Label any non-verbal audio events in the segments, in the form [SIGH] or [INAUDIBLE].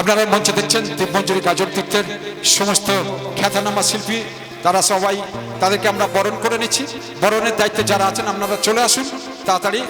আপনারা মঞ্চে দেখছেন দীপমঞ্জুরি গাজন তীর্থের সমস্ত খ্যাতনামা শিল্পী, তারা সবাই তাদেরকে আমরা বরণ করে নিচ্ছি। বরণের দায়িত্বে যারা আছেন, আপনারা চলে আসুন, তাড়াতাড়ি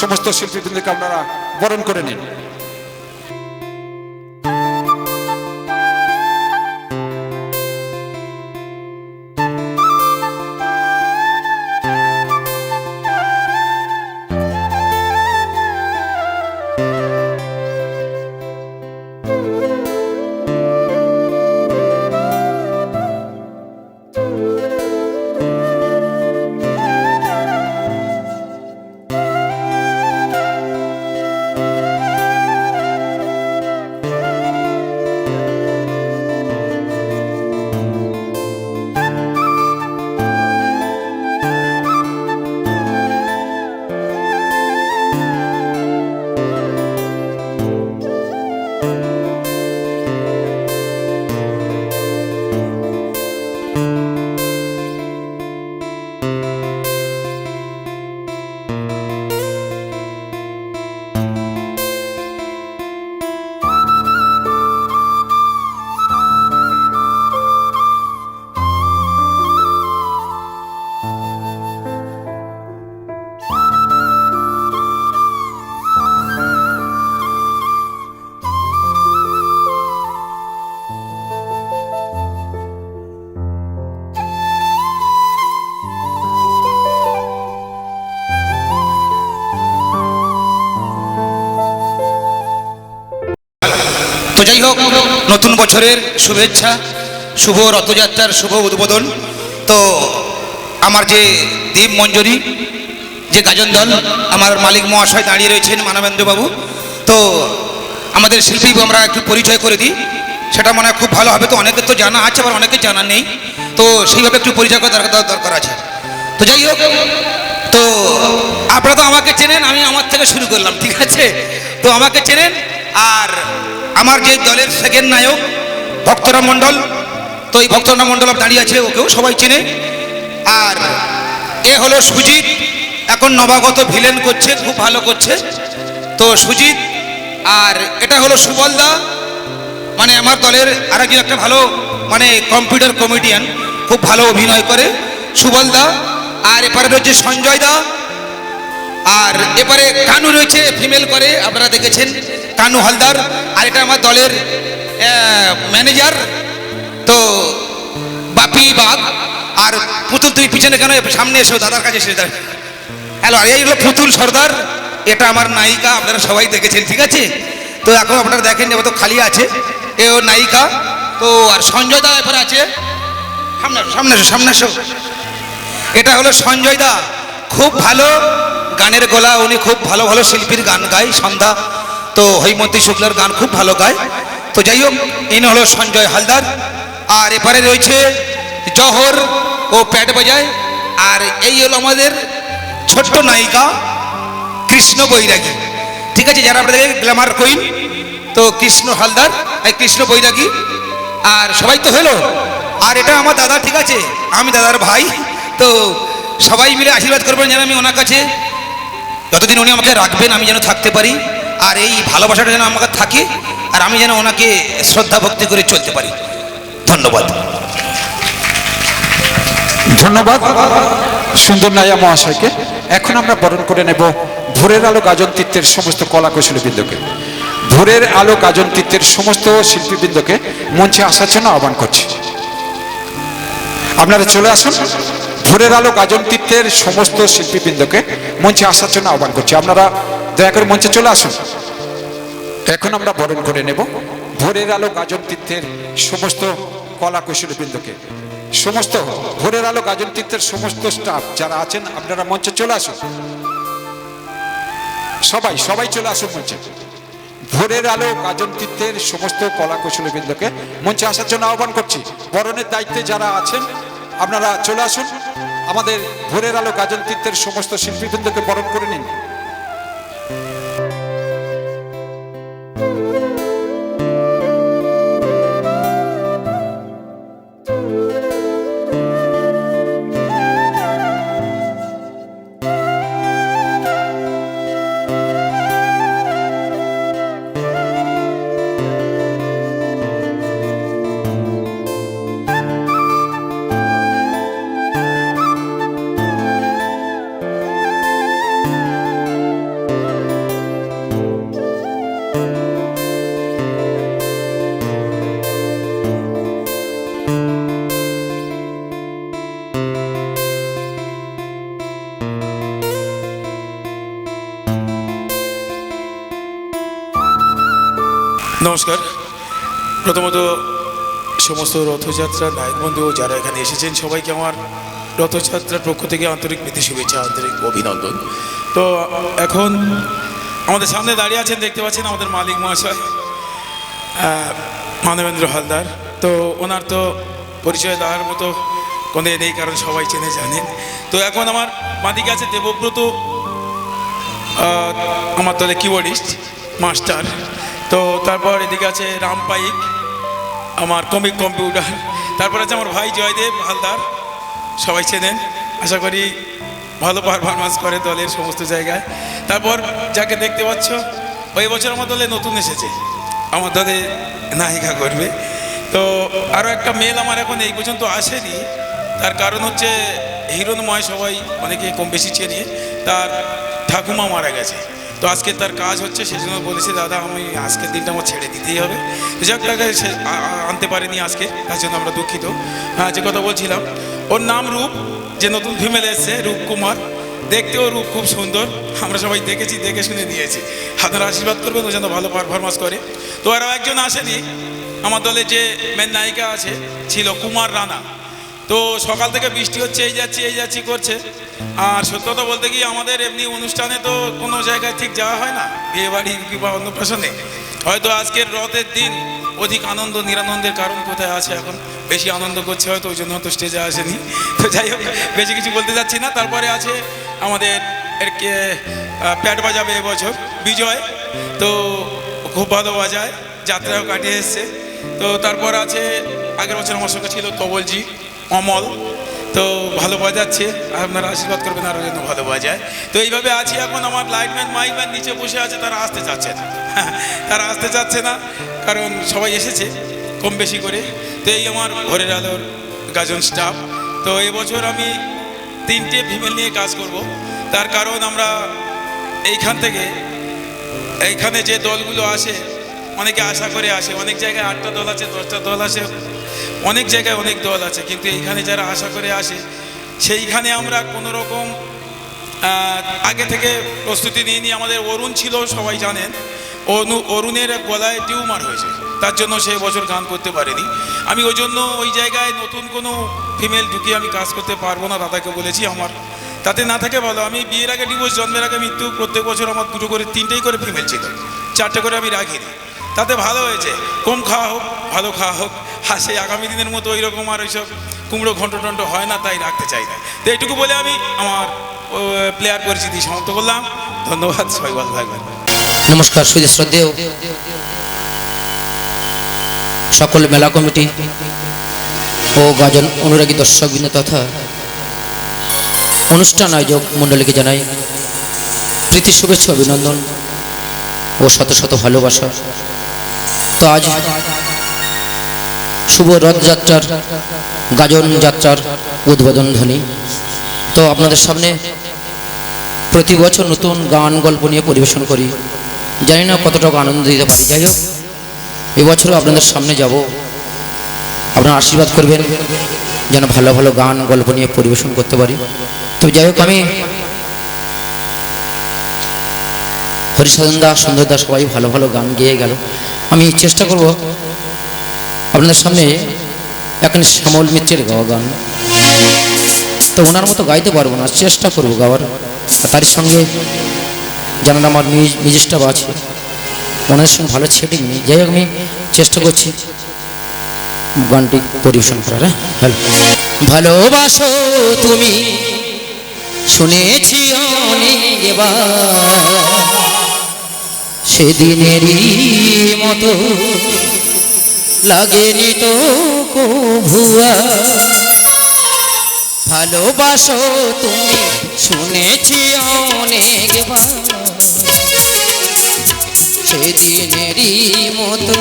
সমস্ত শিল্পীবৃন্দকে আপনারা বরণ করে নিন। তো যাই হোক, নতুন বছরের শুভেচ্ছা, শুভ রথযাত্রার শুভ উদ্বোধন। তো আমার যে দীপ মঞ্জুরি, যে গাজন দল, আমার মালিক মহাশয় দাঁড়িয়ে রয়েছেন মানবেন্দ্রবাবু। তো আমাদের শিল্পী আমরা একটু পরিচয় করে দিই। সেটা মনে খুব ভালো হবে তো, অনেকের তো জানা আছে, আবার অনেকের জানা নেই। তো সেইভাবে একটু পরিচয় করা দরকার দরকার আছে। তো যাই হোক, তো আপনারা তো আমাকে চেনেন, আমি আমার থেকে শুরু করলাম, ঠিক আছে? তো আমাকে চেনেন, আর আমার যে দলের সেকেন্ড নায়ক ভক্তরাম মণ্ডল, তো এই ভক্তরাম মণ্ডল দাঁড়িয়ে আছে, ওকেও সবাই চেনে। আর এ হলো সুজিত, এখন নবাগত ভিলেন করছে, খুব ভালো করছে। তো সুজিত, আর এটা হলো সুবলদা মানে আমার দলের আরেকজন একটা ভালো মানে কম্পিউটার কমেডিয়ান খুব ভালো অভিনয় করে সুবলদা আর এপারে রয়েছে সঞ্জয় দা আর এপারে কানু রয়েছে ফিমেল করে, আপনারা দেখেছেন। কানু হালদার, আর এটা আমার দলের ম্যানেজার তো, বাপি বাঘ, আর পুতুল তুমি পিছনে কেন সামনে এসো, দাদার কাছে এসে হ্যালো, আর এই হলো পুতুল সর্দার, এটা আমার নায়িকা, আপনারা সবাই দেখেছেন, ঠিক আছে? তো এখন আপনারা দেখেন যে তো খালি আছে, এ ও নায়িকা। তো, আর সঞ্জয় দা এবার আছে। সামনে সামনে সামনে এটা হলো সঞ্জয় দা, খুব ভালো। গানের গলা উনি খুব ভালো ভালো শিল্পীর গান গায়, সন্ধ্যা। তো হৈমন্তী শুক্লার গান খুব ভালো গায়। তো যাই হোক ইনি হলো সঞ্জয় হালদার। আর এপারে রয়েছে জহর ও প্যাট বাজায়। আর এই হলো আমাদের ছোট্ট নায়িকা কৃষ্ণ বৈরাগী। ঠিক আছে, যারা আপনাদের গ্ল্যামার কুইন তো কৃষ্ণ হালদার, এই কৃষ্ণ বৈরাগী। আর সবাই তো হলো। আর এটা আমার দাদা, ঠিক আছে? আমি দাদার ভাই। তো সবাই মিলে আশীর্বাদ করবেন যেন আমি ওনার কাছে যতদিন উনি আমাকে রাখবেন, আমি যেন থাকতে পারি, আর এই ভালোবাসাটা যেন আমাকে থাকে, আর আমি যেন ওনাকে শ্রদ্ধা ভক্তি করে চলতে পারি। ধন্যবাদ। ধন্যবাদ। সুন্দর নাইয়া মহাশয়কে। এখন আমরা বরণ করে নেব ভোরের আলো গাজন তীর্থের সমস্ত কলা কৌশলীবৃন্দকে ভোরের আলো গাজন তীর্থের সমস্ত শিল্পীবৃন্দকে মঞ্চে আসার জন্য আহ্বান করছি। আপনারা চলে আসুন। ভোরের আলো গাজন তীর্থের সমস্ত শিল্পীবৃন্দকে মঞ্চে আসার জন্য আহ্বান করছি। আপনারা দয়া করে মঞ্চে চলে আসুন। এখন আমরা বরণ করে নেব ভোরের আলো গাজন তীর্থের সমস্ত কলা কৌশলীবৃন্দকে। সমস্ত ভোরের আলো গাজন তীর্থের সমস্ত স্টাফ যারা আছেন, আপনারা মঞ্চে চলে আসুন। সবাই সবাই চলে আসুন মঞ্চে। ভোরের আলো গাজন তীর্থের সমস্ত কলা কৌশলীবৃন্দকে মঞ্চে আসার জন্য আহ্বান করছি। বরণের দায়িত্বে যারা আছেন আপনারা চলে আসুন। আমাদের ভোরের আলো গাজন তীর্থের সমস্ত শিল্পীবৃন্দকে বরণ করে নিন। নমস্কার। প্রথমত সমস্ত রথযাত্রা নায়ক বন্ধু যারা এখানে এসেছেন, সবাইকে আমার রথযাত্রার পক্ষ থেকে আন্তরিক প্রীতি, শুভেচ্ছা, আন্তরিক অভিনন্দন। তো এখন আমাদের সামনে দাঁড়িয়ে আছেন, দেখতে পাচ্ছেন আমাদের মালিক মহাশয় মানবেন্দ্র হালদার। তো ওনার তো পরিচয় দেওয়ার মতো কোনো নেই, কারণ সবাই চেনে, জানেন। তো এখন আমার মাদিকে আছে দেবব্রত আমার দলে কিবোর্ডিস্ট, মাস্টার। তো তারপর এদিকে আছে রাম পাইক আমার কমিক কম্পিউটার তারপর আছে আমার ভাই জয়দেব হালদার, সবাই চেনেন। আশা করি ভালো পারফরমেন্স করে দলের সমস্ত জায়গায়। তারপর যাকে দেখতে পাচ্ছ, ওই বছর আমার দলে নতুন এসেছে। আমার দলে নায়িকা করবে। তো আরও একটা মেল আমার এখন এই পর্যন্ত আসেনি। তার কারণ হচ্ছে হিরণময় সবাই অনেকে কম বেশি চেনে। তার ঠাকুমা মারা গেছে। তো আজকে তার কাজ হচ্ছে, সেই জন্য বলেছে, দাদা, আমি আজকের দিনটা আমার ছেড়ে দিতেই হবে। যাক, তাকে সে আনতে পারেনি আজকে, তার জন্য আমরা দুঃখিত। হ্যাঁ যে কথা বলছিলাম, ওর নাম রূপ, যে নতুন ফিমেল এসছে রূপকুমার দেখতেও রূপ খুব সুন্দর, আমরা সবাই দেখেছি, দেখে শুনে নিয়েছি। আপনারা আশীর্বাদ করবেন, ও যেন ভালো পারফরমেন্স করে। তো আরও একজন আসেনি, আমার দলে যে মেন নায়িকা আছে, ছিল কুমার রানা। তো সকাল থেকে বৃষ্টি হচ্ছে, এই যাচ্ছি এই যাচ্ছি করছে। আর সত্য কথা বলতে গিয়ে আমাদের এমনি অনুষ্ঠানে তো কোনো জায়গায় ঠিক যাওয়া হয় না। বিয়ে বাড়ি কিংবা অন্নপ্রাশনে হয়তো আজকের রথের দিন অধিক আনন্দ, নিরানন্দের কারণ কোথায় আছে এখন? বেশি আনন্দ করছে হয়তো, ওই জন্য হয়তো স্টেজে আসেনি। তো যাই হোক, বেশি কিছু বলতে যাচ্ছি না। তারপরে আছে আমাদের এর কে প্যাট বাজাবে এবছর, বিজয়। তো খুব ভালো বাজায়, যাত্রাও কাটিয়ে এসছে। তো তারপর আছে, আগের বছর আমার সঙ্গে ছিল তবলজি, অমল। তো ভালো বাজাচ্ছে। আপনারা আশীর্বাদ করবেন আরও যেন ভালো বাজায়। তো এইভাবে আছি এখন আমার লাইটম্যান মাইকম্যান নিচে বসে আছে, তারা আসতে চাচ্ছে না। [LAUGHS] তারা আসতে চাচ্ছে না, কারণ সবাই এসেছে কম বেশি করে। তো এই আমার ঘরের আলোর গাজন স্টাফ তো এবছর আমি তিনটে ফিমেল নিয়ে কাজ করব। তার কারণ আমরা এইখান থেকে, এইখানে যে দলগুলো আসে, অনেকে আশা করে আসে। অনেক জায়গায় আটটা দল আছে, দশটা দল আছে। অনেক জায়গায় অনেক দল আছে, কিন্তু এইখানে যারা আশা করে আসে, সেইখানে আমরা কোনো রকম আগে থেকে প্রস্তুতি নিয়ে নিয়ে আমাদের অরুণ ছিল, সবাই জানেন। অনু অরুণের গলায় টিউমার হয়েছে, তার জন্য সে বছর গান করতে পারেনি। আমি ওই জন্য ওই জায়গায় নতুন কোনো ফিমেল ঢুকিয়ে আমি কাজ করতে পারব না, দাদাকে বলেছি আমার। তাতে না থাকে ভালো, আমি বিয়ের আগে ডিভোর্স জন্মের আগে মৃত্যু, প্রত্যেক বছর আমার দুটো করে, তিনটেই করে ফিমেল ছিল। চারটে করে আমি রাখিনি। তাতে ভালো হয়েছে, কম খাওয়া হোক, ভালো খাওয়া হোক। আর সেই আগামী দিনের মতো ওই রকম আর ওইসব কুমড়ো ঘন্ট টন্ট হয় না, তাই রাখতে চাই না। তো এইটুকু বলে আমি আমার প্লেয়ার পরিচিতি সমাপ্ত করলাম। ধন্যবাদ, সবাই ভালো থাকবেন। নমস্কার সুদী শ্রদ্ধেয়। সকল মেলা কমিটি ও গাজন অনুরাগী দর্শকবৃন্দ তথা অনুষ্ঠান আয়োজক মণ্ডলীকে জানাই প্রীতি শুভেচ্ছা, অভিনন্দন ও শত শত ভালোবাসা। তো আজ শুভ রথযাত্রার গাজন যাত্রার উদ্বোধন ধ্বনি। তো আপনাদের সামনে প্রতি বছর নতুন গান গল্প নিয়ে পরিবেশন করি। জানি না কতটুকু আনন্দ দিতে পারি। যাই হোক, এবছরও আপনাদের সামনে যাব। আপনারা আশীর্বাদ করবেন যেন ভালো ভালো গান গল্প নিয়ে পরিবেশন করতে পারি। তো যাই হোক, আমি হরিসাধন দাস, সুন্দর দাস সবাই ভালো ভালো গান গেয়ে গেল। আমি চেষ্টা করব আপনাদের সামনে এখন শ্যামল মিত্রের গাওয়া গান। তো ওনার মতো গাইতে পারব না, চেষ্টা করব গাওয়ার। আর তার সঙ্গে জানান আমার মিউজিকটা আছে। ওনার সঙ্গে ভালো সেটিং নেই। যাই হোক, আমি চেষ্টা করছি গানটি পরিবেশন করার হ্যাঁ? ভালোবাসো তুমি, শুনেছি সেদিনেরই মতো লাগেনি তো ভুয়া ভালোবাসো তুমি, শুনেছি অনেকবার সেদিনেরই মতো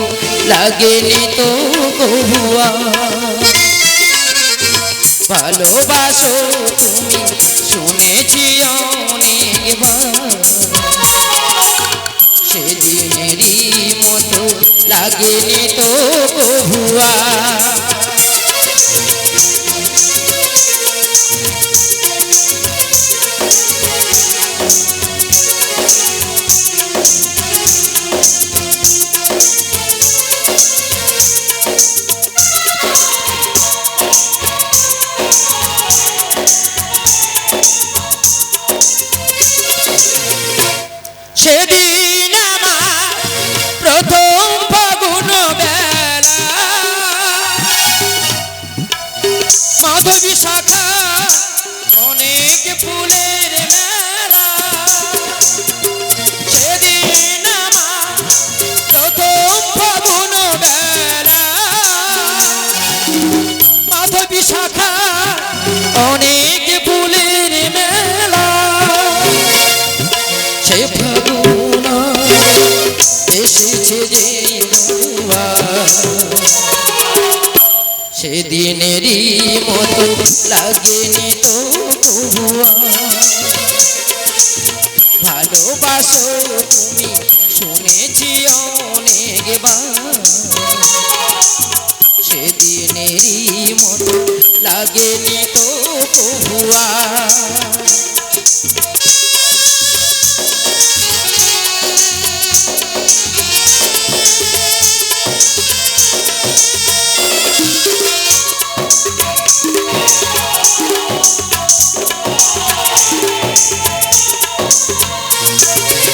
লাগেনি তো কবুয়া ভালোবাসো তুমি, শুনেছি অনেকবার সেদিনেরই লাগে তো হুয়া সেদিন শাখা, অনেক ফুলের মেলা। সেদিন আমার প্রথম ফাগুন বেলা মাধবী অনেক ফুলের মেলা। সে ফাগুন এসেছে যে মতো লাগেনি তো তবুয়া ভালোবাসো তুমি শুনেছি অনেকবার সেদিনেরই মতো লাগেনি তো তবুয়া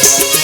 সেদিনেরই